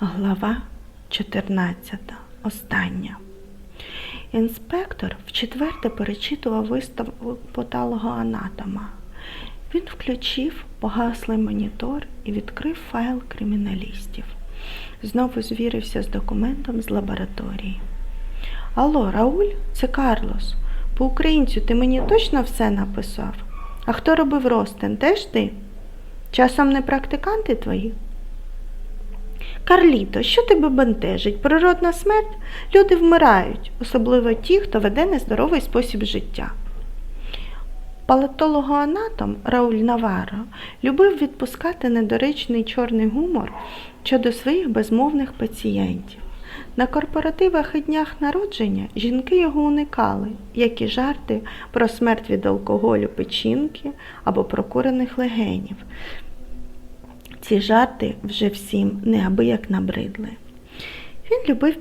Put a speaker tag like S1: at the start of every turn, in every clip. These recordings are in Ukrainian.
S1: Глава 14. Остання. Інспектор вчетверте перечитував виставку патологоанатома. Він включив погаслий монітор і відкрив файл криміналістів. Знову звірився з документом з лабораторії. Алло, Рауль, це Карлос. По українцю ти мені точно все написав? А хто робив ростин? Теж ти? Часом не практиканти твої? Карліто, що тебе бентежить? Природна смерть? Люди вмирають, особливо ті, хто веде нездоровий спосіб життя. Палатологоанатом Рауль Наваро любив відпускати недоречний чорний гумор щодо своїх безмовних пацієнтів. На корпоративах і днях народження жінки його уникали, як і жарти про смерть від алкоголю печінки або прокурених легенів. Ці жарти вже всім неабияк набридли. Він любив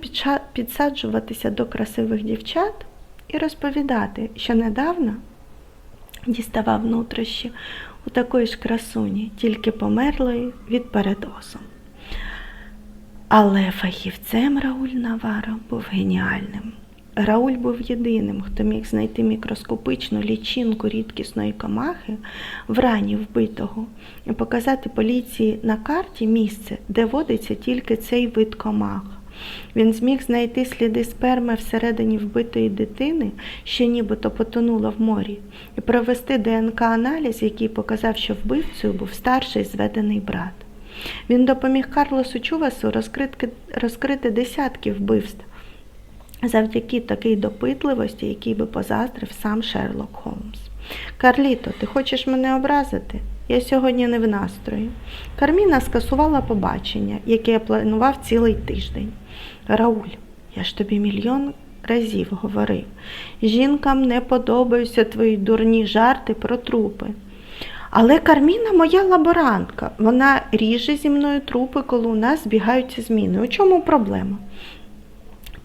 S1: підсаджуватися до красивих дівчат і розповідати, що недавно діставав нутрощі у такої ж красуні, тільки померлої від передозу. Але фахівцем Рауль Наваро був геніальним. Рауль був єдиним, хто міг знайти мікроскопичну лічинку рідкісної комахи в рані вбитого і показати поліції на карті місце, де водиться тільки цей вид комах. Він зміг знайти сліди сперми всередині вбитої дитини, що нібито потонула в морі, і провести ДНК-аналіз, який показав, що вбивцею був старший зведений брат. Він допоміг Карлосу Чувасу розкрити, розкрити десятки вбивств завдяки такій допитливості, якій би позаздрив сам Шерлок Холмс. Карліто, ти хочеш мене образити? Я сьогодні не в настрої. Карміна скасувала побачення, яке я планував цілий тиждень. Рауль, я ж тобі мільйон разів говорив. Жінкам не подобаються твої дурні жарти про трупи. Але Карміна моя лаборантка. Вона ріже зі мною трупи, коли у нас збігаються зміни. У чому проблема?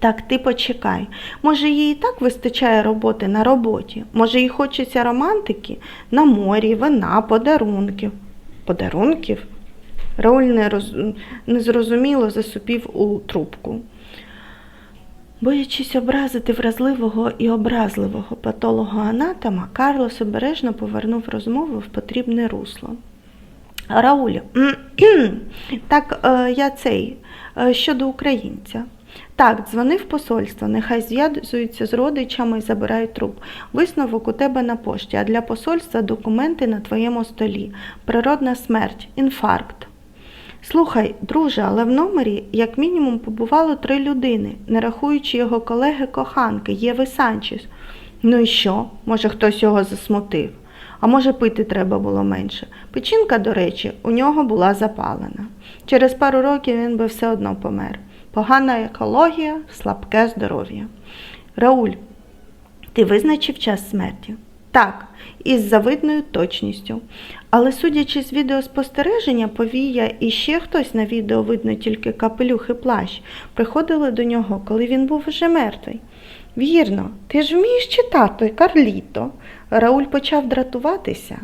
S1: Так, ти почекай. Може, їй і так вистачає роботи на роботі. Може, їй хочеться романтики на морі, вина, подарунків. Подарунків? Рауль не роз... незрозуміло засупів у трубку. Боячись образити вразливого і образливого патолога-анатома, Карлос обережно повернув розмову в потрібне русло. Раулю, так е, я цей е, щодо українця. Так, дзвони в посольство, нехай зв'язуються з родичами і забирають труп. Висновок у тебе на пошті, а для посольства документи на твоєму столі. Природна смерть, інфаркт. Слухай, друже, але в номері як мінімум побувало три людини, не рахуючи його колеги-коханки Єви Санчес. Ну і що? Може, хтось його засмутив? А може, пити треба було менше. Печінка, до речі, у нього була запалена. Через пару років він би все одно помер. Погана екологія, слабке здоров'я. Рауль, ти визначив час смерті? Так, із завидною точністю. Але судячи з відеоспостереження, повія і ще хтось на відео видно тільки капелюх і плащ, приходили до нього, коли він був вже мертвий. Вірно, ти ж вмієш читати, Карліто. Рауль почав дратуватися.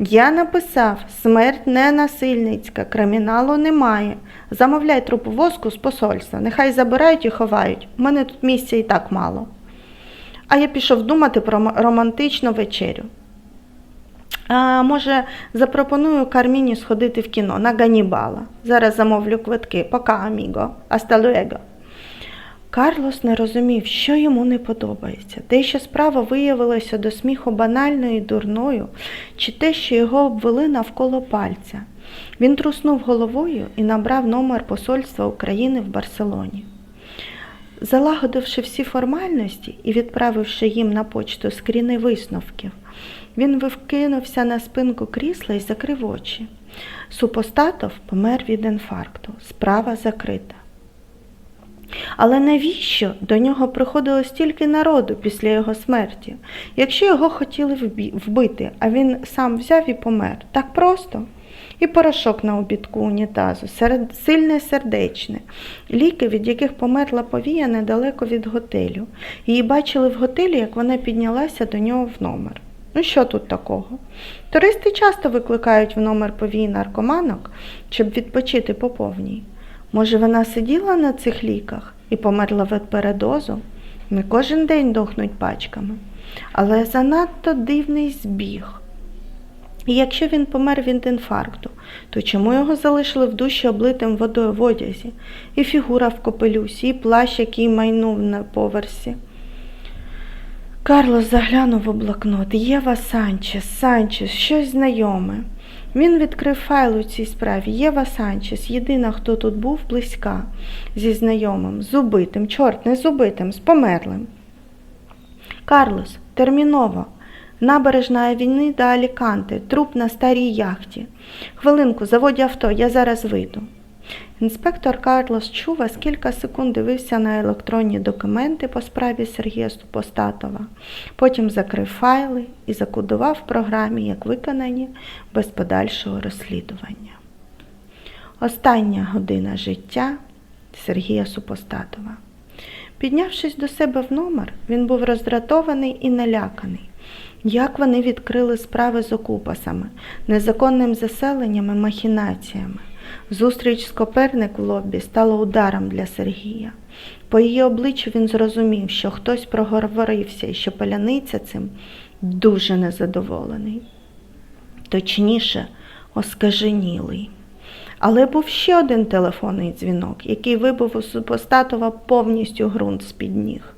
S1: Я написав, смерть не насильницька, криміналу немає. Замовляй труповозку з посольства, нехай забирають і ховають. У мене тут місця і так мало. А я пішов думати про романтичну вечерю. А, може, запропоную Карміні сходити в кіно на Ганібала. Зараз замовлю квитки. Пока, аміго. Luego. Карлос не розумів, що йому не подобається. Те, що справа виявилася до сміху банальною і дурною, чи те, що його обвели навколо пальця. Він труснув головою і набрав номер посольства України в Барселоні. Залагодивши всі формальності і відправивши їм на почту скріни висновків, він вивкинувся на спинку крісла і закрив очі. Супостатов помер від інфаркту. Справа закрита. Але навіщо до нього приходило стільки народу після його смерті, якщо його хотіли вбити, а він сам взяв і помер? Так просто. І порошок на обідку унітазу, серед, сильне сердечне, ліки, від яких померла повія недалеко від готелю. Її бачили в готелі, як вона піднялася до нього в номер. Ну що тут такого? Туристи часто викликають в номер повій наркоманок, щоб відпочити по повній. Може, вона сиділа на цих ліках і померла від передозу? Не кожен день дохнуть пачками. Але занадто дивний збіг. І якщо він помер від інфаркту, то чому його залишили в душі облитим водою в одязі, і фігура в копелюсі, і плащ, який майнув на поверсі? Карлос заглянув у блокнот. Єва Санчес, Санчес, щось знайоме. Він відкрив файл у цій справі. Єва Санчес, єдина, хто тут був близька зі знайомим, з убитим, чорт, не з убитим, з померлим. Карлос, терміново. Набережна війни до Аліканти, труп на старій яхті. Хвилинку, заводь авто, я зараз вийду. Інспектор Карлос Чувас кілька секунд дивився на електронні документи по справі Сергія Супостатова, потім закрив файли і закодував в програмі як виконані без подальшого розслідування. Остання година життя Сергія Супостатова. Піднявшись до себе в номер, він був роздратований і наляканий. Як вони відкрили справи з окупасами, незаконним заселенням і махінаціями. Зустріч з Коперник в лобі стала ударом для Сергія. По її обличчю він зрозумів, що хтось проговорився і що паляниця цим дуже незадоволений. Точніше, оскаженілий. Але був ще один телефонний дзвінок, який вибив у Супостатова повністю ґрунт з-під ніг.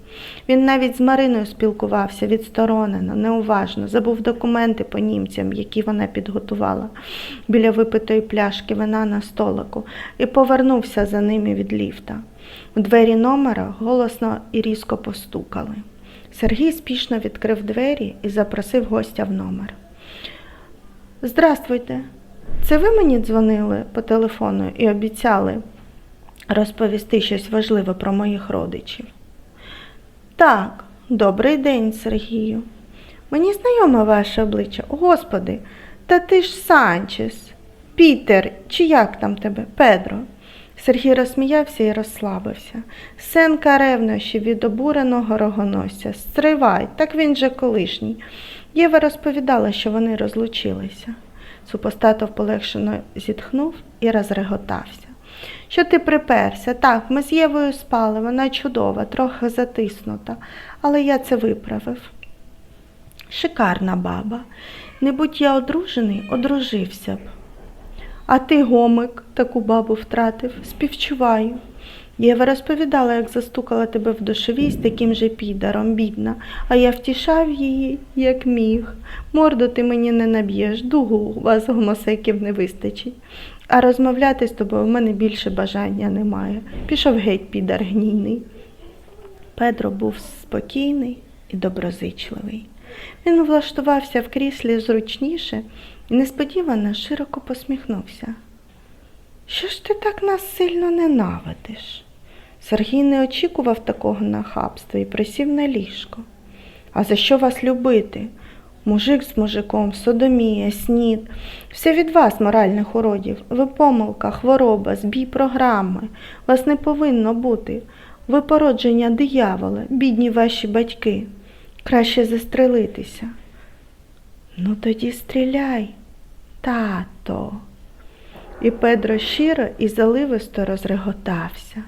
S1: Він навіть з Мариною спілкувався відсторонено, неуважно, забув документи по німцям, які вона підготувала біля випитої пляшки вина на столику, і повернувся за ними від ліфта. У двері номера голосно і різко постукали. Сергій спішно відкрив двері і запросив гостя в номер. Здравствуйте, це ви мені дзвонили по телефону і обіцяли розповісти щось важливе про моїх родичів? Так, добрий день, Сергію. Мені знайоме ваше обличчя. Господи, та ти ж Санчес, Пітер, чи як там тебе, Педро? Сергій розсміявся і розслабився. Сенка ревнощі від обуреного рогоносця. Стривай, так він же колишній. Єва розповідала, що вони розлучилися. Супостатов полегшено зітхнув і розреготався. Що ти приперся? Так, ми з Євою спали, вона чудова, трохи затиснута, але я це виправив. Шикарна баба. Не будь я одружений, одружився б. А ти, гомик, таку бабу втратив, співчуваю. Єва розповідала, як застукала тебе в душовій з таким же підаром, бідна, а я втішав її, як міг. Морду ти мені не наб'єш, дугу у вас гомосеків не вистачить. А розмовляти з тобою в мене більше бажання немає. Пішов геть підар гнійний. Педро був спокійний і доброзичливий. Він влаштувався в кріслі зручніше і несподівано широко посміхнувся. Що ж ти так нас сильно ненавидиш? Сергій не очікував такого нахабства і присів на ліжко. А за що вас любити? Мужик з мужиком, содомія, снід. Все від вас, моральних уродів. Ви помилка, хвороба, збій програми. Вас не повинно бути. Ви породження диявола, бідні ваші батьки. Краще застрелитися. Ну тоді стріляй, тато. І Педро щиро і заливисто розреготався.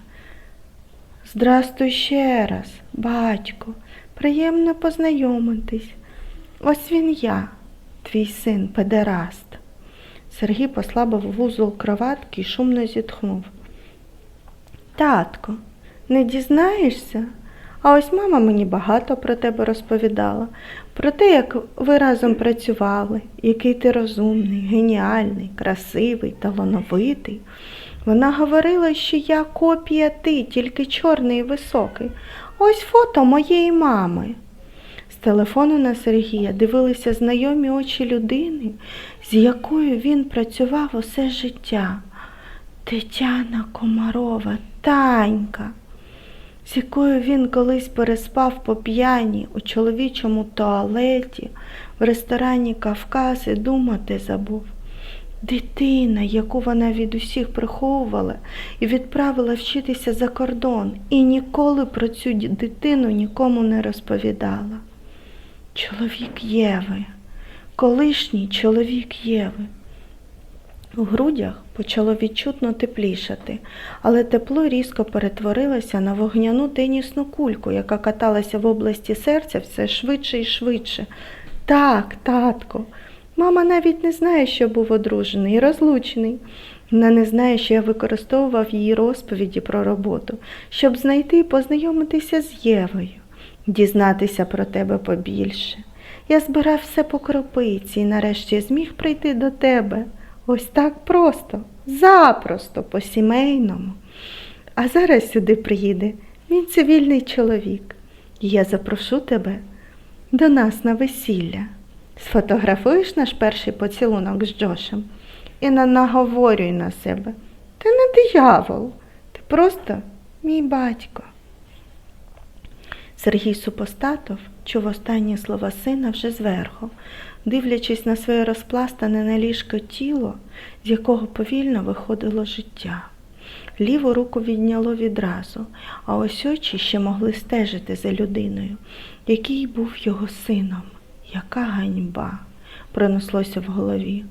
S1: Здрастуй ще раз, батько, приємно познайомитись. Ось він я, твій син педераст. Сергій послабив вузол кроватки і шумно зітхнув. Татко, не дізнаєшся? А ось мама мені багато про тебе розповідала, про те, як ви разом працювали, який ти розумний, геніальний, красивий, талановитий. Вона говорила, що я копія ти, тільки чорний і високий. Ось фото моєї мами. Телефону на Сергія дивилися знайомі очі людини, з якою він працював усе життя. Тетяна Комарова, Танька, з якою він колись переспав по п'яні у чоловічому туалеті, в ресторані Кавказ і думати забув. Дитина, яку вона від усіх приховувала і відправила вчитися за кордон, і ніколи про цю дитину нікому не розповідала. Чоловік Єви, колишній чоловік Єви. У грудях почало відчутно теплішати, але тепло різко перетворилося на вогняну тенісну кульку, яка каталася в області серця все швидше і швидше. Так, татко, мама навіть не знає, що був одружений і розлучений. Вона не знає, що я використовував її розповіді про роботу, щоб знайти і познайомитися з Євою, дізнатися про тебе побільше. Я збирав все по кропиці і нарешті зміг прийти до тебе. Ось так просто, запросто, по-сімейному. А зараз сюди приїде мій цивільний чоловік. І я запрошу тебе до нас на весілля. Сфотографуєш наш перший поцілунок з Джошем і не наговорюй на себе. Ти не диявол, ти просто мій батько. Сергій Супостатов чув останні слова сина вже зверху, дивлячись на своє розпластане на ліжко тіло, з якого повільно виходило життя. Ліву руку відняло відразу, а ось очі ще могли стежити за людиною, який був його сином. Яка ганьба! пронеслося в голові.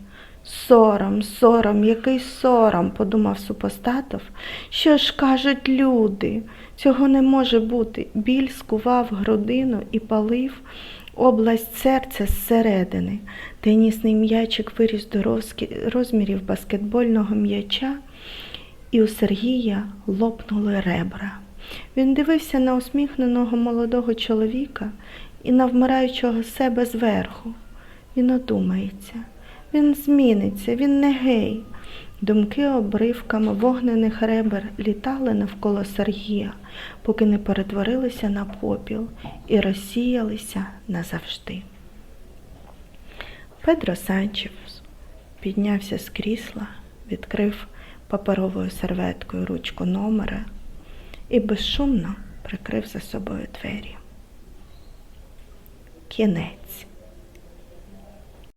S1: Сором, сором, який сором, подумав супостатов. Що ж кажуть люди? Цього не може бути. Біль скував грудину і палив область серця зсередини. Тенісний м'ячик виріс до розмірів баскетбольного м'яча, і у Сергія лопнули ребра. Він дивився на усміхненого молодого чоловіка і на вмираючого себе зверху. Він одумається, він зміниться, він не гей. Думки обривками вогнених ребер літали навколо Сергія, поки не перетворилися на попіл і розсіялися назавжди. Педро Санчес піднявся з крісла, відкрив паперовою серветкою ручку номера і безшумно прикрив за собою двері. Кінець.